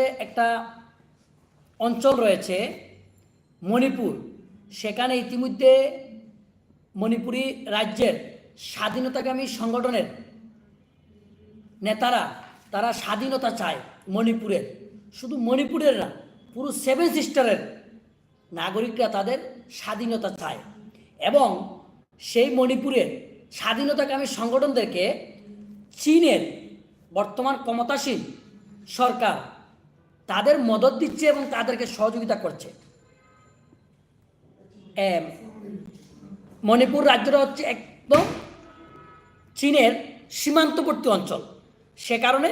একটা অঞ্চল রয়েছে, মণিপুর। সেখানে ইতিমধ্যে মণিপুরি রাজ্যের স্বাধীনতাকামী সংগঠনের নেতারা, তারা স্বাধীনতা চায় মণিপুরের। শুধু মণিপুরের না, পুরো সেভেন সিস্টারের নাগরিকরা তাদের স্বাধীনতা চায়। এবং সেই মণিপুরের স্বাধীনতাকামী সংগঠনদেরকে চীনের বর্তমান ক্ষমতাসীন সরকার তাদের মদত দিচ্ছে এবং তাদেরকে সহযোগিতা করছে। মণিপুর রাজ্যটা হচ্ছে একদম চীনের সীমান্তবর্তী অঞ্চল। সে কারণে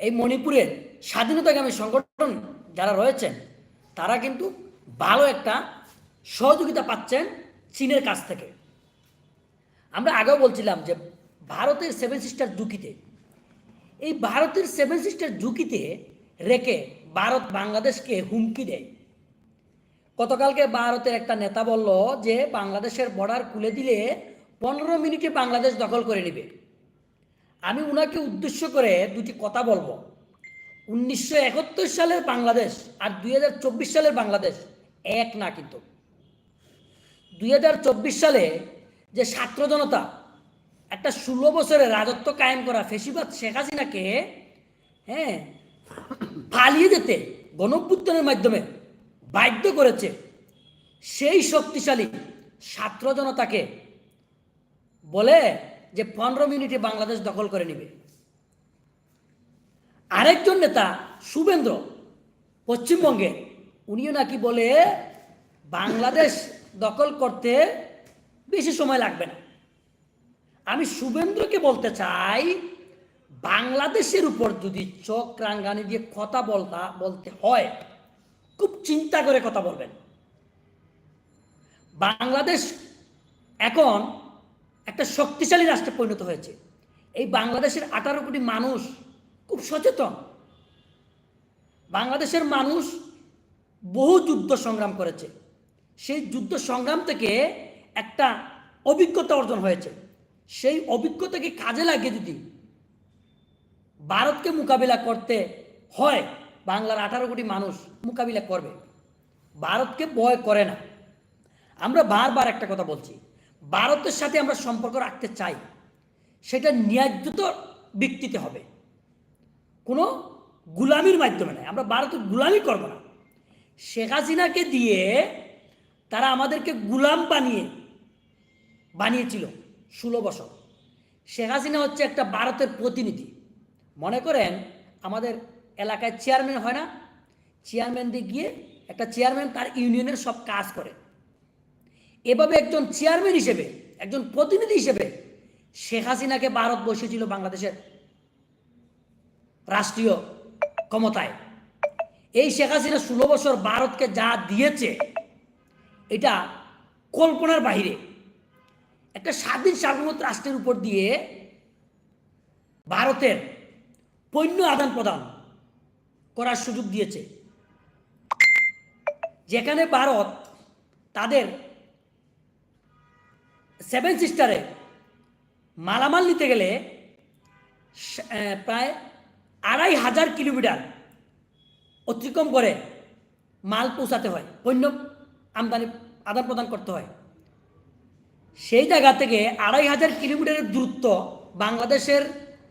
এই মণিপুরের স্বাধীনতাকামী সংগঠন যারা রয়েছেন, তারা কিন্তু ভালো একটা সহযোগিতা পাচ্ছেন চীনের কাছ থেকে। আমরা আগেও বলছিলাম যে ভারতের সেভেন সিস্টার ঝুঁকিতে, এই ভারতের সেভেন সিস্টার ঝুঁকিতে রেখে ভারত বাংলাদেশকে হুমকি দেয়। গতকালকে ভারতের একটা নেতা বলল যে, বাংলাদেশের বর্ডার খুলে দিলে পনেরো মিনিটে বাংলাদেশ দখল করে নেবে। আমি উনাকে উদ্দেশ্য করে দুটি কথা বলব। উনিশশো একাত্তর সালের বাংলাদেশ আর দুই হাজার চব্বিশ সালের বাংলাদেশ এক না কিন্তু। দুই হাজার চব্বিশ সালে যে ছাত্র জনতা, একটা ষোলো বছরের রাজত্ব কায়েম করা ফেসিবাদ শেখ হাসিনাকে হ্যাঁ পালিয়ে যেতে গণভ্যুত্থানের মাধ্যমে বাধ্য করেছে সেই শক্তিশালী ছাত্র জনতাকে বলে যে পনেরো মিনিটে বাংলাদেশ দখল করে নেবে। আরেকজন নেতা, শুভেন্দ্র, পশ্চিমবঙ্গে, উনিও নাকি বলে বাংলাদেশ দখল করতে বেশি সময় লাগবে না। আমি শুভেন্দ্রকে বলতে চাই বাংলাদেশের উপর যদি চোখ রাঙ্গানি দিয়ে কথা বলতা, বলতে হয়, খুব চিন্তা করে কথা বলবেন। বাংলাদেশ এখন একটা শক্তিশালী রাষ্ট্রে পরিণত হয়েছে। এই বাংলাদেশের আঠারো কোটি মানুষ খুব সচেতন। বাংলাদেশের মানুষ বহু যুদ্ধ সংগ্রাম করেছে। সেই যুদ্ধ সংগ্রাম থেকে একটা অভিজ্ঞতা অর্জন হয়েছে। সেই অভিজ্ঞতাকে কাজে লাগিয়ে যদি ভারতকে মোকাবিলা করতে হয়, বাংলার আঠারো কোটি মানুষ মোকাবিলা করবে। ভারতকে ভয় করে না। আমরা বারবার একটা কথা বলছি, ভারতের সাথে আমরা সম্পর্ক রাখতে চাই, সেটা ন্যায্যত ভিত্তিতে হবে। কোনো গুলামির মাধ্যমে নয়, আমরা ভারতের গুলামি করব না। শেখ হাসিনাকে দিয়ে তারা আমাদেরকে গুলাম বানিয়ে, বানিয়েছিল ষোলো বছর। শেখ হাসিনা হচ্ছে একটা ভারতের প্রতিনিধি। মনে করেন আমাদের এলাকায় চেয়ারম্যান হয় না, চেয়ারম্যান দিয়ে গিয়ে একটা চেয়ারম্যান তার ইউনিয়নের সব কাজ করে। এভাবে একজন চেয়ারম্যান হিসেবে, একজন প্রতিনিধি হিসেবে শেখ হাসিনাকে ভারত বসেছিল বাংলাদেশের রাষ্ট্রীয় ক্ষমতায়। এই শেখ হাসিনা ষোলো বছর ভারতকে যা দিয়েছে, এটা কল্পনার বাহিরে। একটা স্বাধীন সার্বভৌম রাষ্ট্রের উপর দিয়ে ভারতের পণ্য আদান প্রদান করার সুযোগ দিয়েছে। যেখানে ভারত তাদের সেভেন সিস্টারে মালামাল নিতে গেলে প্রায় আড়াই হাজার কিলোমিটার অতিক্রম করে মাল পৌঁছাতে হয়, পণ্য আমদানি আদান প্রদান করতে হয়। সেই জায়গা থেকে আড়াই হাজার কিলোমিটারের দূরত্ব বাংলাদেশের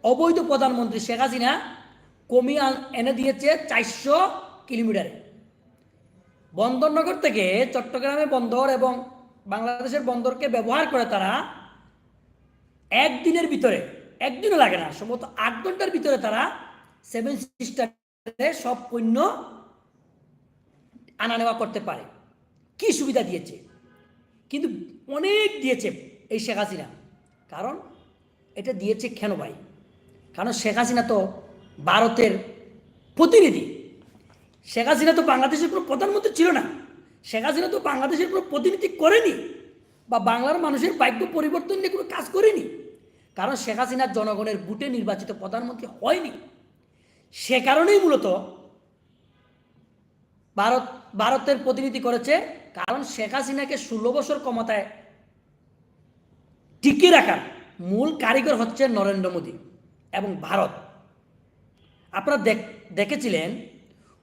অবৈধ প্রধানমন্ত্রী শেখ হাসিনা কমিয়ে এনে দিয়েছে চারশো কিলোমিটারে। বন্দরনগর থেকে চট্টগ্রামে বন্দর এবং বাংলাদেশের বন্দরকে ব্যবহার করে তারা একদিনের ভিতরে, একদিনও লাগে না, সম্ভবত আট ঘণ্টার ভিতরে তারা সেভেন সিস্টারে সব পণ্য আনা নেওয়া করতে পারে। কি সুবিধা দিয়েছে? কিন্তু অনেক দিয়েছে এই শেখ হাসিনা। কারণ এটা দিয়েছে কেন কারণ শেখ হাসিনা তো ভারতের প্রতিনিধি। শেখ হাসিনা তো বাংলাদেশের কোনো প্রধানমন্ত্রী ছিল না। শেখ হাসিনা তো বাংলাদেশের কোনো প্রতিনিধি করেনি বা বাংলার মানুষের ভাগ্য পরিবর্তন নিয়ে কোনো কাজ করেনি। কারণ শেখ হাসিনা জনগণের বুটে নির্বাচিত প্রধানমন্ত্রী হয়নি। সে কারণেই মূলত ভারত, ভারতের প্রতিনিধি করেছে। কারণ শেখ হাসিনাকে ষোলো বছর ক্ষমতায় টিকিয়ে রাখার মূল কারিগর হচ্ছে নরেন্দ্র মোদী। এবং ভারত। আপনারা দেখ, দেখেছিলেন,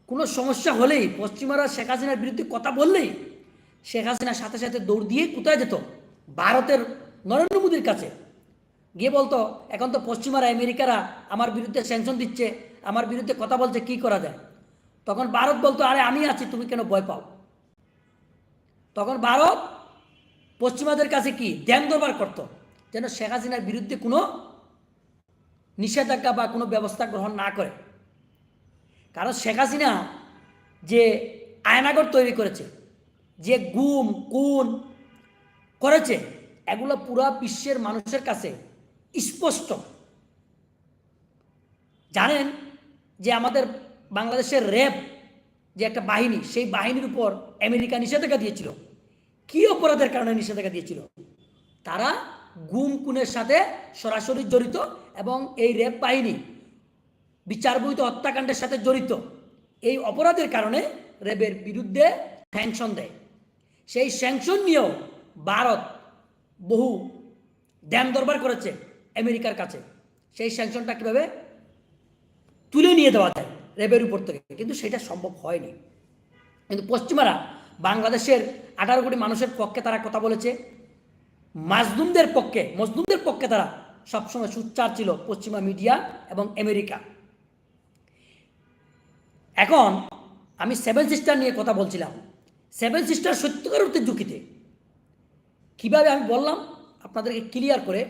কোনো সমস্যা হলেই পশ্চিমারা শেখ হাসিনার বিরুদ্ধে কথা বললেই শেখ হাসিনার সাথে সাথে দৌড় দিয়ে কোথায় যেত? ভারতের নরেন্দ্র মোদীর কাছে। গিয়ে বলতো, এখন তো পশ্চিমারা, আমেরিকারা আমার বিরুদ্ধে স্যাংশন দিচ্ছে, আমার বিরুদ্ধে কথা বলছে, কি করা যায়? তখন ভারত বলতো, আরে, আমি আছি, তুমি কেন ভয় পাও? তখন ভারত পশ্চিমাদের কাছে কি? ধ্যান দরবার করতো, যেন শেখ হাসিনার বিরুদ্ধে কোনো নিষেধাজ্ঞা বা কোনো ব্যবস্থা গ্রহণ না করে। কারণ শেখ হাসিনা যে আয়নাগর তৈরি করেছে, যে গুম কুন করেছে, এগুলো পুরা বিশ্বের মানুষের কাছে স্পষ্ট। জানেন যে আমাদের বাংলাদেশের র্যাব যে একটা বাহিনী, সেই বাহিনীর উপর আমেরিকা নিষেধাজ্ঞা দিয়েছিল। কি অপরাধের কারণে নিষেধাজ্ঞা দিয়েছিল? তারা গুম খুনের সাথে সরাসরি জড়িত এবং এই র্যাব বাহিনী বিচারবহিত হত্যাকাণ্ডের সাথে জড়িত। এই অপরাধের কারণে র্যাবের বিরুদ্ধে স্যাংশন দেয়। সেই স্যাংশন নিয়েও ভারত বহু ড্যাম দরবার করেছে আমেরিকার কাছে। সেই স্যাংশনটা কীভাবে তুলে নিয়ে দেওয়া যায় র্যাবের উপর থেকে? কিন্তু সেটা সম্ভব হয়নি। কিন্তু পশ্চিমারা বাংলাদেশের আঠারো কোটি মানুষের পক্ষে তারা কথা বলেছে। মাজলুমদের পক্ষে, মজলুমদের পক্ষে তারা সবসময় সুচ্চার ছিল পশ্চিমা মিডিয়া এবং আমেরিকা। এখন আমি সেভেন সিস্টার নিয়ে কথা বলছিলাম। সেভেন সিস্টার সত্যিকার অর্থে ঝুঁকিতে। কীভাবে আমি বললাম? আপনাদেরকে ক্লিয়ার করে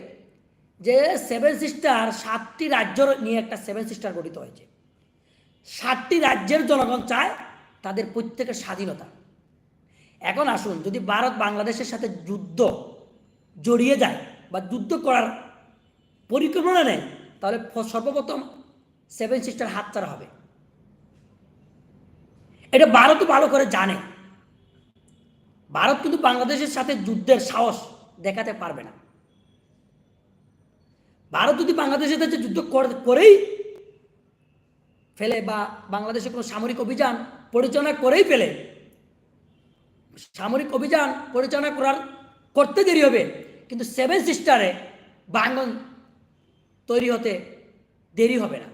যে সেভেন সিস্টার সাতটি রাজ্য নিয়ে একটা সেভেন সিস্টার গঠিত হয়েছে। সাতটি রাজ্যের জনগণ চায় তাদের প্রত্যেকের স্বাধীনতা। এখন আসুন, যদি ভারত বাংলাদেশের সাথে যুদ্ধ জড়িয়ে যায় বা যুদ্ধ করার পরিকল্পনা নেয়, তাহলে সর্বপ্রথম সেভেন সিস্টার হাত হাতছাড়া হবে। এটা ভারতও ভালো করে জানে। ভারত কিন্তু বাংলাদেশের সাথে যুদ্ধের সাহস দেখাতে পারবে না। ভারত যদি বাংলাদেশের সাথে যুদ্ধ করে- করেই ফেলে বা বাংলাদেশে কোনো সামরিক অভিযান পরিচালনা করেই ফেলে, সামরিক অভিযান পরিচালনা করার করতে দেরি হবে কিন্তু সেভেন সিস্টারে বাঙ্গন তৈরি হতে দেরি হবে না।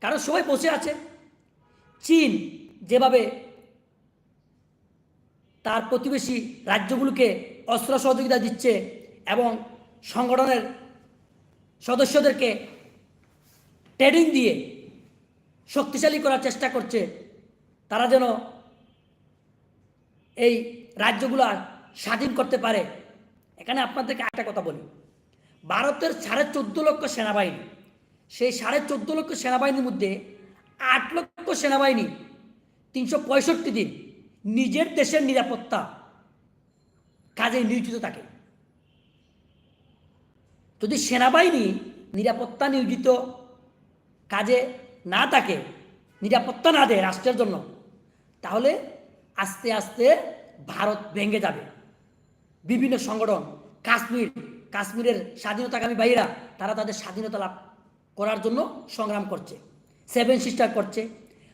কারণ সবাই বসে আছে। চীন যেভাবে তার প্রতিবেশী রাজ্যগুলোকে অস্ত্র সহযোগিতা দিচ্ছে এবং সংগঠনের সদস্যদেরকে ট্রেনিং দিয়ে শক্তিশালী করার চেষ্টা করছে, তারা যেন এই রাজ্যগুলো স্বাধীন করতে পারে। এখানে আপনাদেরকে একটা কথা বলি। ভারতের সাড়ে চোদ্দ লক্ষ সেনাবাহিনী, সেই সাড়ে চোদ্দ লক্ষ সেনাবাহিনীর মধ্যে আট লক্ষ সেনাবাহিনী তিনশো পঁয়ষট্টি দিন নিজের দেশের নিরাপত্তা কাজে নিয়োজিত থাকে। যদি সেনাবাহিনী নিরাপত্তা নিয়োজিত কাজে না থাকে, নিরাপত্তা না দেয় রাষ্ট্রের জন্য, তাহলে আস্তে আস্তে ভারত ভেঙে যাবে। বিভিন্ন সংগঠন, কাশ্মীর, কাশ্মীরের স্বাধীনতাকামী ভাইয়েরা, তারা তাদের স্বাধীনতা লাভ করার জন্য সংগ্রাম করছে। সেভেন সিস্টার করছে,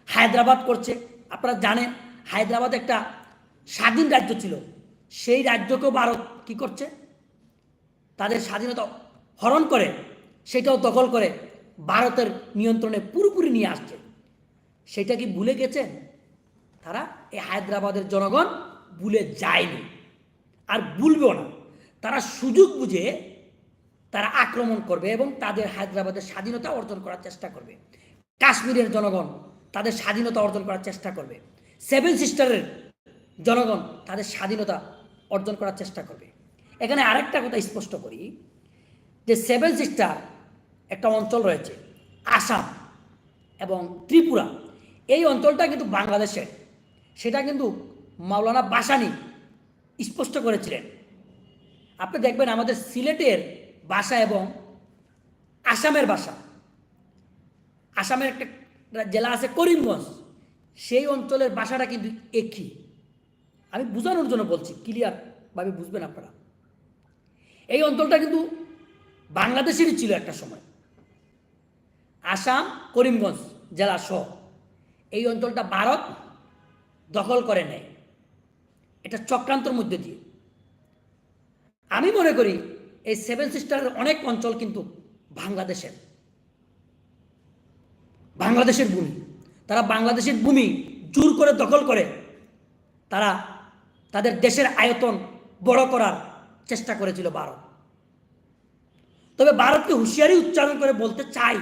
হায়দ্রাবাদ করছে। আপনারা জানেন, হায়দ্রাবাদ একটা স্বাধীন রাজ্য ছিল। সেই রাজ্যকেও ভারত কি করছে? তাদের স্বাধীনতা হরণ করে, সেটাও দখল করে ভারতের নিয়ন্ত্রণে পুরোপুরি নিয়ে আসছে। সেটা কি ভুলে গেছেন? তারা এই হায়দ্রাবাদের জনগণ ভুলে যায়নি। আর ভুলবেও না। তারা সুযোগ বুঝে তারা আক্রমণ করবে এবং তাদের হায়দ্রাবাদের স্বাধীনতা অর্জন করার চেষ্টা করবে। কাশ্মীরের জনগণ তাদের স্বাধীনতা অর্জন করার চেষ্টা করবে। সেভেন সিস্টারের জনগণ তাদের স্বাধীনতা অর্জন করার চেষ্টা করবে। এখানে আরেকটা কথা স্পষ্ট করি, যে সেভেন সিস্টার একটা অঞ্চল রয়েছে, আসাম এবং ত্রিপুরা। এই অঞ্চলটা কিন্তু বাংলাদেশের। সেটা কিন্তু মাওলানা বাসানি স্পষ্ট করেছিলেন। আপনি দেখবেন আমাদের সিলেটের ভাষা এবং আসামের ভাষা। আসামের একটা জেলা আছে করিমগঞ্জ। সেই অঞ্চলের ভাষাটা কিন্তু একই। আমি বোঝানোর জন্য বলছি, ক্লিয়ারভাবে বুঝবেন আপনারা। এই অঞ্চলটা কিন্তু বাংলাদেশেরই ছিল একটা সময়। আসাম, করিমগঞ্জ জেলা সহ এই অঞ্চলটা ভারত দখল করে নেয়। এটা চক্রান্তর মধ্যে দিয়ে। আমি মনে করি এই সেভেন সিস্টারের অনেক অঞ্চল কিন্তু বাংলাদেশের। বাংলাদেশের ভূমি। তারা বাংলাদেশের ভূমি জোর করে দখল করে। তারা তাদের দেশের আয়তন বড় করার চেষ্টা করেছিল ভারত। তবে ভারতকে হুঁশিয়ারি উচ্চারণ করে বলতে চাই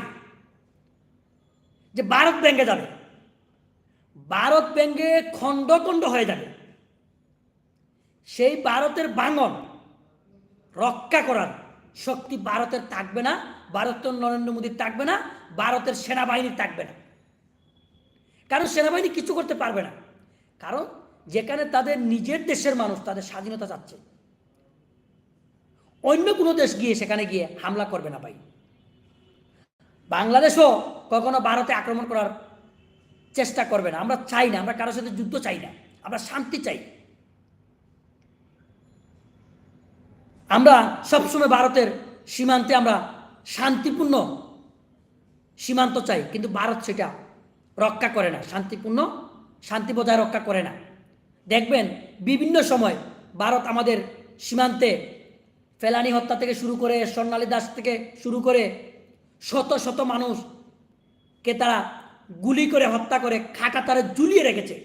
যে, ভারত ভেঙে যাবে। ভারত ভেঙে খণ্ড খণ্ড হয়ে যাবে। সেই ভারতের বাঙন রক্ষা করার শক্তি ভারতের থাকবে না ভারতের নরেন্দ্র মোদীর থাকবে না, ভারতের সেনাবাহিনীর থাকবে না। কারণ সেনাবাহিনী কিছু করতে পারবে না। কারণ যেখানে তাদের নিজের দেশের মানুষ, তাদের স্বাধীনতা চাচ্ছে। অন্য কোনো দেশ গিয়ে সেখানে গিয়ে হামলা করবে না ভাই। বাংলাদেশও কখনো ভারতে আক্রমণ করার চেষ্টা করবে না। আমরা চাই না, আমরা কারোর সাথে যুদ্ধ চাই না। আমরা শান্তি চাই। আমরা সবসময় ভারতের সীমান্তে আমরা শান্তিপূর্ণ সীমান্ত চাই, কিন্তু ভারত সেটা রক্ষা করে না, শান্তিপূর্ণ শান্তি বজায় রক্ষা করে না। দেখবেন, বিভিন্ন সময় ভারত আমাদের সীমান্তে ফেলানি হত্যা থেকে শুরু করে, স্বর্ণালী দাস থেকে শুরু করে শত শত মানুষকে তারা গুলি করে, হত্যা করে, খাটা তারা ঝুলিয়ে রেখেছে।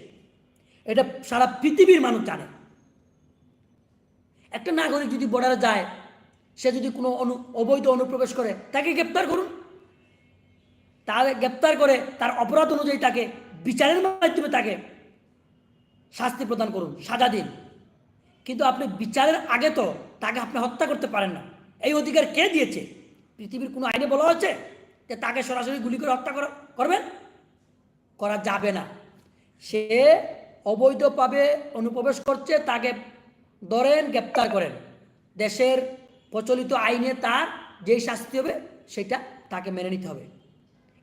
এটা সারা পৃথিবীর মানুষ জানে। একটা নাগরিক যদি বর্ডারে যায়, সে যদি কোনো অনু, অবৈধ অনুপ্রবেশ করে, তাকে গ্রেপ্তার করুন। তাকে গ্রেপ্তার করে তার অপরাধ অনুযায়ী তাকে বিচারের মাধ্যমে তাকে শাস্তি প্রদান করুন, সাজা দিন। কিন্তু আপনি বিচারের আগে তো তাকে আপনি হত্যা করতে পারেন না। এই অধিকার কে দিয়েছে? পৃথিবীর কোনো আইনে বলা হচ্ছে যে তাকে সরাসরি গুলি করে হত্যা করা, করবেন? করা যাবে না। সে অবৈধভাবে অনুপ্রবেশ করছে, তাকে ধরেন, গ্রেপ্তার করেন। দেশের প্রচলিত আইনে তার যেই শাস্তি হবে, সেটা তাকে মেনে নিতে হবে।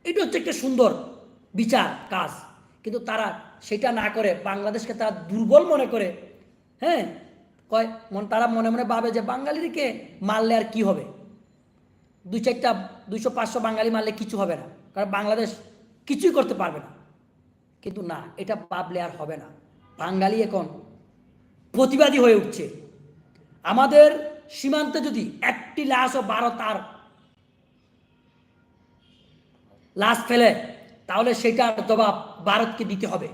এটা হচ্ছে একটা সুন্দর বিচার, কাজ। কিন্তু তারা সেটা না করে, বাংলাদেশকে তারা দুর্বল মনে করে হ্যাঁ? কয়, মন তারা মনে মনে ভাবে যে বাঙালিদেরকে মারলে আর কি হবে? দুই চারটা, দুইশো, পাঁচশো বাঙালি মারলে কিছু হবে না। কারণ বাংলাদেশ কিছুই করতে পারবে না। কিন্তু না, এটা ভাবলে আর হবে না। বাঙালি এখন প্রতিবাদী হয়ে উঠছে। আমাদের সীমান্তে যদি একটি লাশও বারো তার লাশ ফেলে, তাহলে সেটার জবাব ভারতকে দিতে হবে।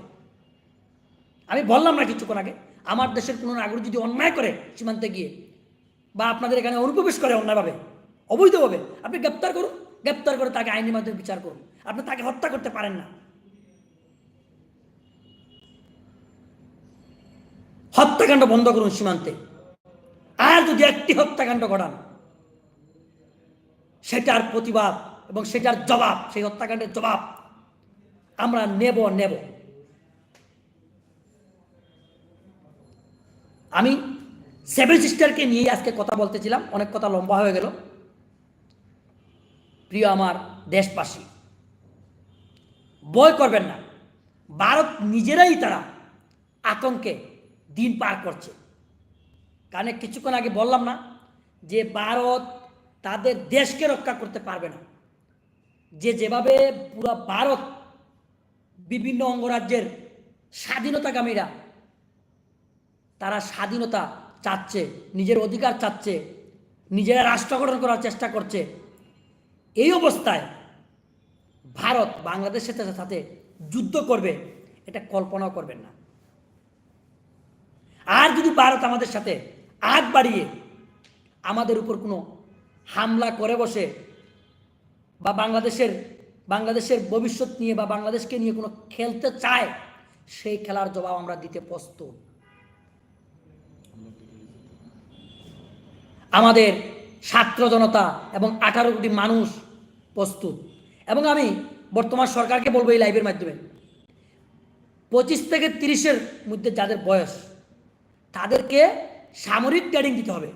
আমি বললাম না কিছুক্ষণ আগে, আমার দেশের কোনো নাগরিক যদি অন্যায় করে সীমান্তে গিয়ে, বা আপনাদের এখানে অনুপ্রবেশ করে অন্যায়ভাবে, অবৈধভাবে, আপনি গ্রেপ্তার করুন, গ্রেপ্তার করে তাকে আইনের মাধ্যমে বিচার করুন। আপনি তাকে হত্যা করতে পারেন না। হত্যাকাণ্ড বন্ধ করুন সীমান্তে। আর যদি একটি হত্যাকাণ্ড ঘটান, সেটার প্রতিবাদ এবং সেটার জবাব, সেই হত্যাকাণ্ডের জবাব আমরা নেব নেব। আমি সেভেন সিস্টারকে নিয়ে আজকে কথা বলতেছিলাম, অনেক কথা লম্বা হয়ে গেল। প্রিয় আমার দেশবাসী বই করবেন না। ভারত নিজেরাই তারা আতঙ্কে দিন পার করছে। কারণ কিছুক্ষণ আগে বললাম না যে ভারত তাদের দেশকে রক্ষা করতে পারবে না। যে যেভাবে পুরো ভারত বিভিন্ন অঙ্গরাজ্যের স্বাধীনতাকামীরা তারা স্বাধীনতা চাচ্ছে, নিজের অধিকার চাচ্ছে, নিজেরা রাষ্ট্র গঠন করার চেষ্টা করছে, এই অবস্থায় ভারত বাংলাদেশের সাথে যুদ্ধ করবে, এটা কল্পনাও করবেন না। আর যদি ভারত আমাদের সাথে আগ বাড়িয়ে আমাদের উপর কোনো হামলা করে বসে বা বাংলাদেশের বাংলাদেশের ভবিষ্যৎ নিয়ে বা বাংলাদেশকে নিয়ে কোনো খেলতে চায়, সেই খেলার জবাব আমরা দিতে প্রস্তুত। আমাদের ছাত্র জনতা এবং আঠারো কোটি মানুষ প্রস্তুত। এবং আমি বর্তমান সরকারকে বলব এই লাইভের মাধ্যমে। পঁচিশ থেকে তিরিশের মধ্যে যাদের বয়স তাদেরকে সামরিক ট্রেনিং দিতে হবে।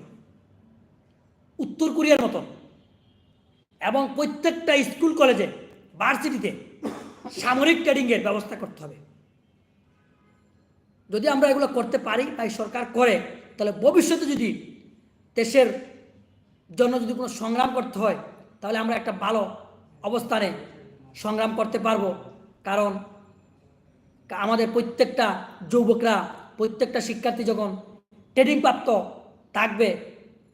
উত্তর কোরিয়ার মতন এবং প্রত্যেকটা স্কুল, কলেজে, ভার্সিটিতে সামরিক ট্রেনিংয়ের ব্যবস্থা করতে হবে। যদি আমরা এগুলো করতে পারি, তাই সরকার করে, তাহলে ভবিষ্যতে যদি দেশের জন্য যদি কোনো সংগ্রাম করতে হয়, তাহলে আমরা একটা ভালো অবস্থানে সংগ্রাম করতে পারব। কারণ আমাদের প্রত্যেকটা যুবকরা প্রত্যেকটা শিক্ষার্থী যখন ট্রেনিং প্রাপ্ত থাকবে,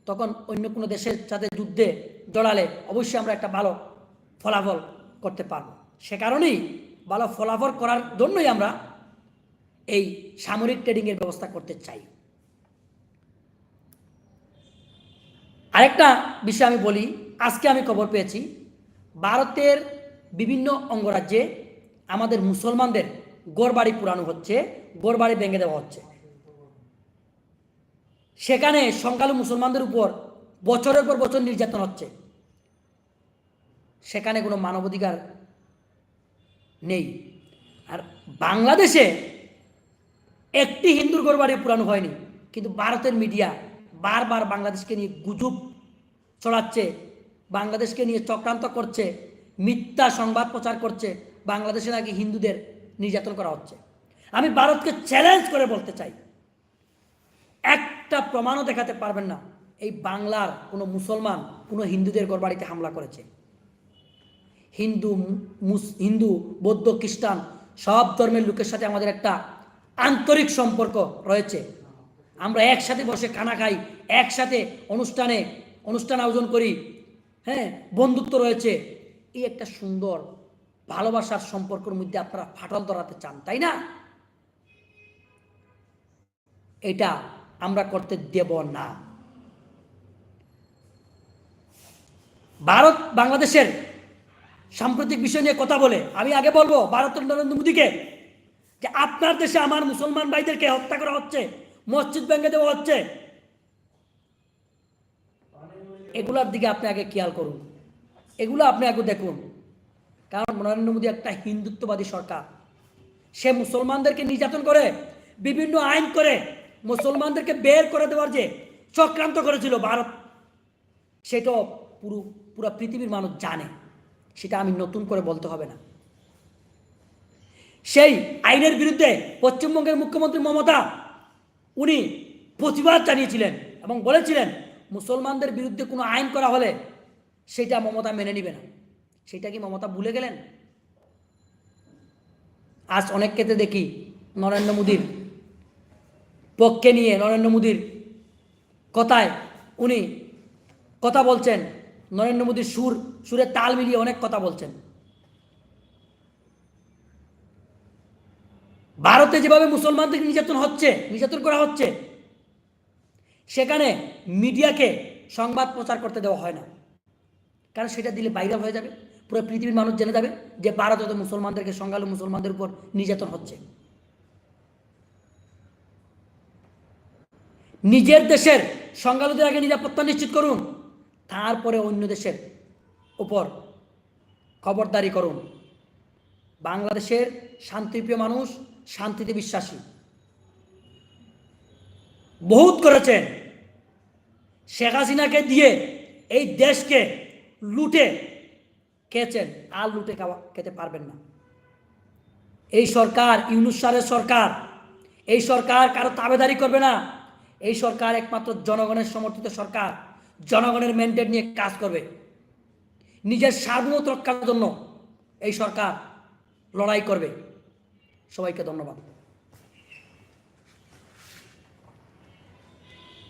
তখন অন্য কোনো দেশের সাথে যুদ্ধে জড়ালে অবশ্যই আমরা একটা ভালো ফলাফল করতে পারব। সে কারণেই ভালো ফলাফল করার জন্যই আমরা এই সামরিক ট্রেডিংয়ের ব্যবস্থা করতে চাই। আরেকটা বিষয় আমি বলি, আজকে আমি খবর পেয়েছি, ভারতের বিভিন্ন অঙ্গরাজ্যে আমাদের মুসলমানদের গোরবাড়ি পুরানো হচ্ছে, গোরবাড়ি ভেঙে দেওয়া হচ্ছে। সেখানে সংখ্যালঘু মুসলমানদের উপর বছরের পর বছর নির্যাতন হচ্ছে। সেখানে কোনো মানবাধিকার নেই। আর বাংলাদেশে একটি হিন্দুর গোরবাড়ি পুরানো হয়নি, কিন্তু ভারতের মিডিয়া বারবার বাংলাদেশকে নিয়ে গুজব ছড়াচ্ছে, বাংলাদেশকে নিয়ে চক্রান্ত করছে, মিথ্যা সংবাদ প্রচার করছে। বাংলাদেশে নাকি হিন্দুদের নির্যাতন করা হচ্ছে। আমি ভারতকে চ্যালেঞ্জ করে বলতে চাই। একটা প্রমাণও দেখাতে পারবেন না, এই বাংলার কোনো মুসলমান, কোনো হিন্দুদের ঘরবাড়িতে হামলা করেছে। হিন্দু হিন্দু, বৌদ্ধ, খ্রিস্টান, সব ধর্মের লোকের সাথে আমাদের একটা আন্তরিক সম্পর্ক রয়েছে। আমরা একসাথে বসে খানা খাই, একসাথে অনুষ্ঠানে, অনুষ্ঠান আয়োজন করি হ্যাঁ বন্ধুত্ব রয়েছে। এই একটা সুন্দর ভালোবাসার সম্পর্কের মধ্যে আপনারা ফাটল ধরাতে চান, তাই না? এটা আমরা করতে দেব না। ভারত বাংলাদেশের সাম্প্রতিক বিষয় নিয়ে কথা বলে, আমি আগে বলব ভারতের নরেন্দ্র মোদীকে যে আপনার দেশে আমার মুসলমান ভাইদেরকে হত্যা করা হচ্ছে, মসজিদ ভেঙে দেওয়া হচ্ছে। এগুলার দিকে আপনি আগে খেয়াল করুন। এগুলো আপনি আগে দেখুন। কারণ নরেন্দ্র মোদী একটা হিন্দুত্ববাদী সরকার। সে মুসলমানদেরকে নির্যাতন করে, বিভিন্ন আইন করে, মুসলমানদেরকে বের করে দেওয়ার যে চক্রান্ত করেছিল ভারত সেটা পুরো পুরো পৃথিবীর মানুষ জানে। সেটা আমি নতুন করে বলতে হবে না। সেই আইনের বিরুদ্ধে পশ্চিমবঙ্গের মুখ্যমন্ত্রী মমতা, উনি প্রতিবাদ জানিয়েছিলেন এবং বলেছিলেন, মুসলমানদের বিরুদ্ধে কোনো আইন করা হলে সেটা মমতা মেনে নিবে না। সেটা কি মমতা ভুলে গেলেন? আজ অনেক ক্ষেত্রে দেখি নরেন্দ্র মোদীর পক্ষে নিয়ে, নরেন্দ্র মোদীর কথায় উনি কথা বলছেন, নরেন্দ্র মোদীর সুর সুরে তাল মিলিয়ে অনেক কথা বলছেন। ভারতে যেভাবে মুসলমানদের নির্যাতন হচ্ছে, নির্যাতন করা হচ্ছে, সেখানে মিডিয়াকে সংবাদ প্রচার করতে দেওয়া হয় না। কারণ সেটা দিলে বাইরে হয়ে যাবে। পুরো পৃথিবীর মানুষ জেনে যাবে যে ভারতে মুসলমানদেরকে সংখ্যালঘু মুসলমানদের উপর নির্যাতন হচ্ছে। নিজের দেশের সংখ্যালঘুদের আগে নিরাপত্তা নিশ্চিত করুন, তারপরে অন্য দেশের উপর খবরদারি করুন। বাংলাদেশের শান্তিপ্রিয় মানুষ শান্তিতে বিশ্বাসী। বহুত করেছেন। শেখ হাসিনাকে দিয়ে এই দেশকে লুটে খেয়েছেন আর লুটে খাওয়া খেতে পারবেন না। এই সরকার, ইউনুস সারের সরকার, এই সরকার কারও তাবেদারি করবে না। এই সরকার একমাত্র জনগণের সমর্থিত সরকার, জনগণের ম্যান্ডেট নিয়ে কাজ করবে। নিজের সার্বভৌমত্ব রক্ষার জন্য এই সরকার লড়াই করবে। সবাইকে ধন্যবাদ।